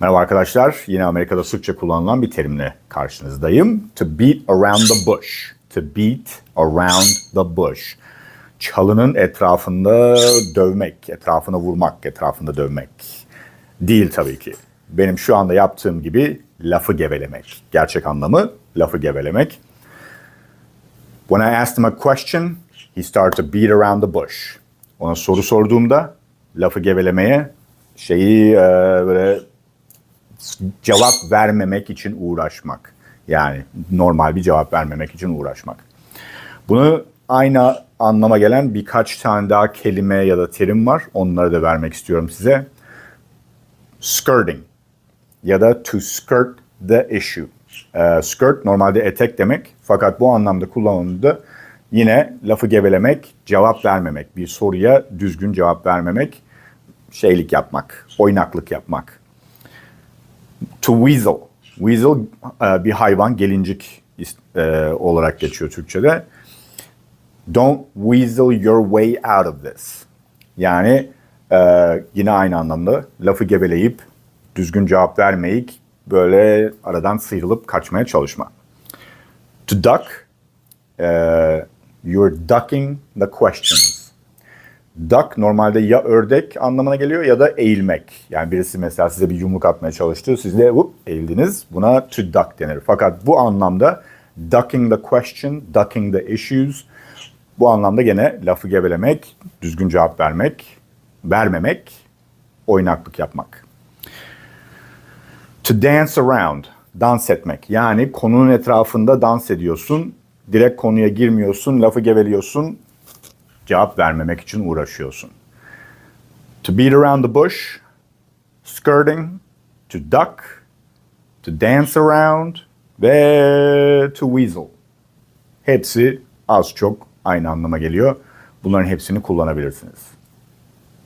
Merhaba arkadaşlar. Yine Amerika'da sıkça kullanılan bir terimle karşınızdayım. To beat around the bush. To beat around the bush. Çalının etrafında dövmek, etrafına vurmak, etrafında dövmek. Değil tabii ki. Benim şu anda yaptığım gibi lafı gevelemek. Gerçek anlamı lafı gevelemek. When I asked him a question, he started to beat around the bush. Ona soru sorduğumda lafı gevelemeye şeyi e, böyle cevap vermemek için uğraşmak. Yani normal bir cevap vermemek için uğraşmak. Bunu aynı anlama gelen birkaç tane daha kelime ya da terim var. Onları da vermek istiyorum size. Skirting ya da to skirt the issue. Ee, skirt normalde etek demek fakat bu anlamda kullanıldığında yine lafı gevelemek, cevap vermemek, bir soruya düzgün cevap vermemek, şeylik yapmak, oynaklık yapmak. To weasel. Weasel e, bir hayvan, gelincik e, olarak geçiyor Türkçe'de. Don't weasel your way out of this. Yani e, yine aynı anlamda lafı geveleyip düzgün cevap vermeyip böyle aradan sıyrılıp kaçmaya çalışma. To duck, you're ducking the questions. Duck normalde ya ördek anlamına geliyor ya da eğilmek. Yani birisi mesela size bir yumruk atmaya çalıştı. Siz de whoop, eğildiniz. Buna to duck denir. Fakat bu anlamda ducking the question, ducking the issues bu anlamda gene lafı gevelemek, düzgün cevap vermek, vermemek, oynaklık yapmak. To dance around, dans etmek. Yani konunun etrafında dans ediyorsun. Direkt konuya girmiyorsun, lafı geveliyorsun, cevap vermemek için uğraşıyorsun. To beat around the bush, skirting, to duck, to dance around ve to weasel. Hepsi az çok aynı anlama geliyor. Bunların hepsini kullanabilirsiniz.